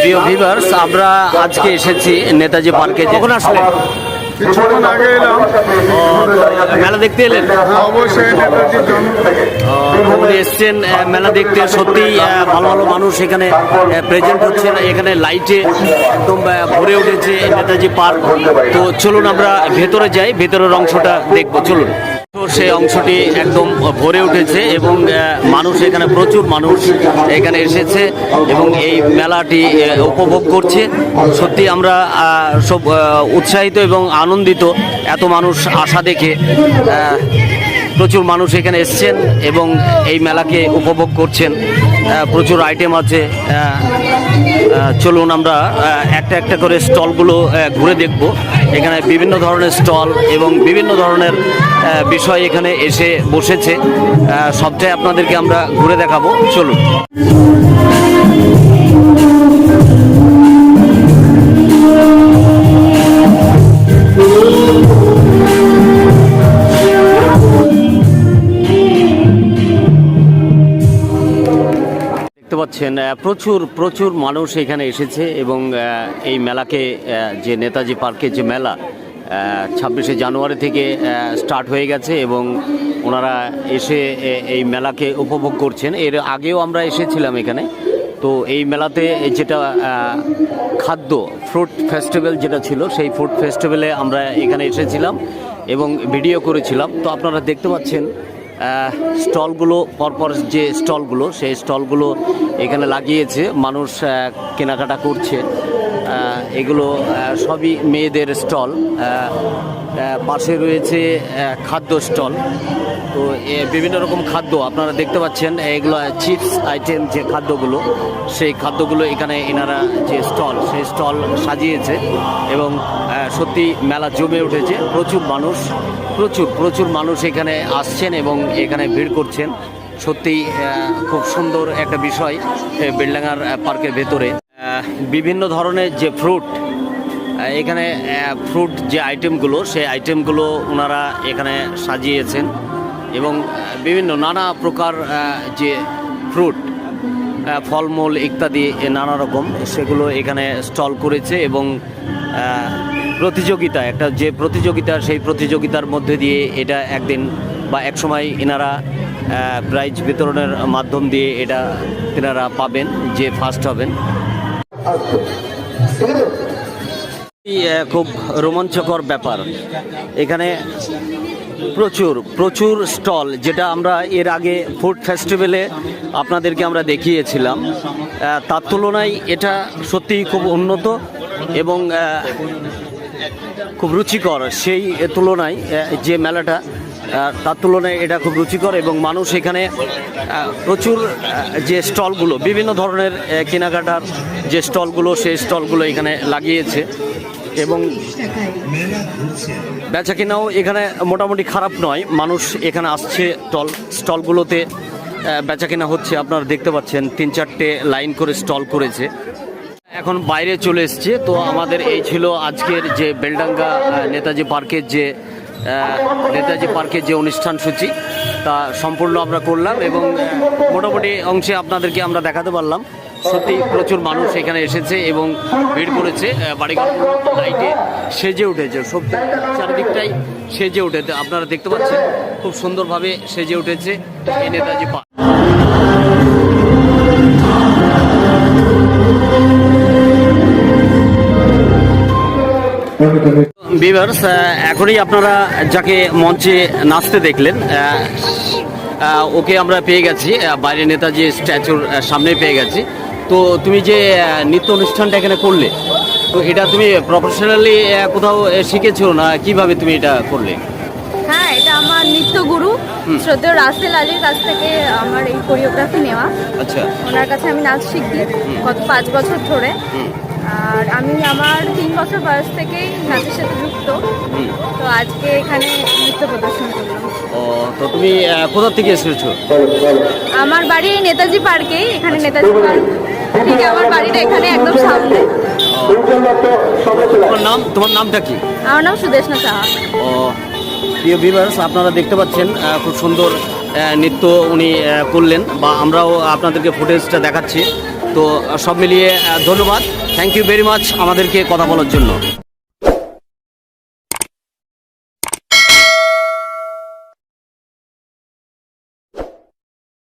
প্রিয় ভিভার্স আমরা আজকে এসেছি নেতাজি পার্কে কখন আসলেন? কিছুক্ষণ আগে এলাম। মেলা দেখতে এলেন? অবশ্যই নেতাজির এসছেন মেলা দেখতে। সত্যিই ভালো ভালো মানুষ এখানে প্রেজেন্ট হচ্ছেন। এখানে লাইটে একদম ভরে উঠেছে নেতাজি পার্ক। তো চলুন আমরা ভেতরে যাই ভেতরের অংশটা দেখব। চলুন। সেই অংশটি একদম ভরে উঠেছে এবং মানুষ এখানে, প্রচুর মানুষ এখানে এসেছে এবং এই মেলাটি উপভোগ করছে। সত্যি আমরা সব উৎসাহিত এবং আনন্দিত এত মানুষ আশা দেখে। প্রচুর মানুষ এখানে এসছেন এবং এই মেলাকে উপভোগ করছেন। প্রচুর আইটেম আছে। চলুন আমরা একটা একটা করে স্টলগুলো ঘুরে দেখব। এখানে বিভিন্ন ধরনের স্টল এবং বিভিন্ন ধরনের বিষয় এখানে এসে বসেছে। সবটাই আপনাদেরকে আমরা ঘুরে দেখাবো। চলুন। পাচ্ছেন প্রচুর প্রচুর মানুষ এখানে এসেছে এবং এই মেলাকে যে নেতাজি পার্কের যে মেলা ছাব্বিশে জানুয়ারি থেকে স্টার্ট হয়ে গেছে এবং ওনারা এসে এই মেলাকে উপভোগ করছেন। এর আগেও আমরা এসেছিলাম এখানে। তো এই মেলাতে যেটা খাদ্য, ফ্রুট ফেস্টিভ্যাল যেটা ছিল, সেই ফ্রুট ফেস্টিভ্যালে আমরা এখানে এসেছিলাম এবং ভিডিও করেছিলাম। তো আপনারা দেখতে পাচ্ছেন স্টলগুলো, পরপর যে স্টলগুলো, সেই স্টলগুলো এখানে লাগিয়েছে। মানুষ কেনাকাটা করছে। এগুলো সবই মেয়েদের স্টল। পাশে রয়েছে খাদ্য স্টল। তো বিভিন্ন রকম খাদ্য আপনারা দেখতে পাচ্ছেন এগুলো চিপস আইটেম যে খাদ্যগুলো সেই খাদ্যগুলো এখানে এনারা যে স্টল সেই স্টল সাজিয়েছে এবং সত্যি মেলা জমে উঠেছে। প্রচুর মানুষ প্রচুর প্রচুর মানুষ এখানে আসছেন এবং এখানে ভিড় করছেন। সত্যি আহ, খুব সুন্দর একটা বিষয় বেলডাঙ্গার পার্কের ভেতরে। বিভিন্ন ধরনের যে ফ্রুট এখানে ফ্রুট যে আইটেমগুলো সেই আইটেমগুলো ওনারা এখানে সাজিয়েছেন। এবং বিভিন্ন নানা প্রকার যে ফ্রুট ফলমূল ইত্যাদি নানা রকম, সেগুলো এখানে স্টল করেছে এবং প্রতিযোগিতা, একটা যে প্রতিযোগিতা, সেই প্রতিযোগিতার মধ্যে দিয়ে এটা একদিন বা এক সময় এনারা প্রাইজ বিতরণের মাধ্যম দিয়ে এটা তেনারা পাবেন, যে ফার্স্ট হবেন। খুব রোমাঞ্চকর ব্যাপার। এখানে প্রচুর প্রচুর স্টল, যেটা আমরা এর আগে ফুড ফেস্টিভ্যালে আপনাদেরকে আমরা দেখিয়েছিলাম। তার তুলনায় এটা সত্যিই খুব উন্নত এবং খুব রুচিকর। সেই তুলনায় যে মেলাটা তার তুলনায় এটা খুব রুচিকর এবং মানুষ এখানে প্রচুর যে স্টলগুলো, বিভিন্ন ধরনের কেনাকাটার যে স্টলগুলো, সেই স্টলগুলো এখানে লাগিয়েছে। এবং বেচা কেনাও এখানে মোটামুটি খারাপ নয়। মানুষ এখানে আসছে স্টল স্টলগুলোতে বেচা কেনা হচ্ছে আপনারা দেখতে পাচ্ছেন তিন চারটে লাইন করে স্টল করেছে। এখন বাইরে চলে এসছে। তো আমাদের এই ছিল আজকের যে বেলডাঙ্গা নেতাজি পার্কের যে নেতাজি পার্কের যে অনুষ্ঠান সূচি তা সম্পূর্ণ আমরা করলাম এবং মোটামুটি অংশে আপনাদেরকে আমরা দেখাতে পারলাম। সত্যি প্রচুর মানুষ এখানে এসেছে এবং ভিড় করেছে আহ, বাড়িঘরগুলো লাইটে সেজে উঠেছে সব চারিদিকটাই সেজে উঠেছে। আপনারা দেখতে পাচ্ছেন খুব সুন্দরভাবে সেজে উঠেছে এই নেতাজি পার্ক বিভার্স এখনই আপনারা যাকে মঞ্চে নাচতে দেখলেন ওকে আমরা পেয়ে গেছি বাইরে নেতাজি স্ট্যাচুর সামনে পেয়ে গেছি। তো তুমি যে নৃত্য অনুষ্ঠানটা এখানে করলে তো এটা তুমি প্রফেশনালি কোথাও শিখেছো না কীভাবে তুমি এটা করলে? হ্যাঁ এটা আমার নৃত্য গুরু শ্রদ্ধেয় রাসেল আলীর কাছ থেকে আমার এই কোরিওগ্রাফি নেওয়া। আচ্ছা। ওনার কাছে আমি নাচ শিখি গত পাঁচ বছর ধরে। আর আমি আমার তিন বছর বয়স থেকেই নাচের সাথে যুক্ত। তো আজকে এখানে নৃত্য প্রদর্শন করলাম। ও তো তুমি কোথা থেকে এসেছ? আমার বাড়ি নেতাজি পার্কেই এখানে নেতাজি পার্ক। ঠিক আমার বাড়িটা এখানে একদম সামনে। তোমার নাম? তোমার নামটা কি? আমার নাম সুদেশনা সাহা। ও প্রিয় ভিউয়ার্স আপনারা দেখতে পাচ্ছেন খুব সুন্দর নৃত্য উনি করলেন বা আমরাও আপনাদেরকে ফুটেজটা দেখাচ্ছি। তো তো সব মিলিয়ে ধন্যবাদ। থ্যাংক ইউ ভেরি মাচ আমাদেরকে কথা বলার জন্য।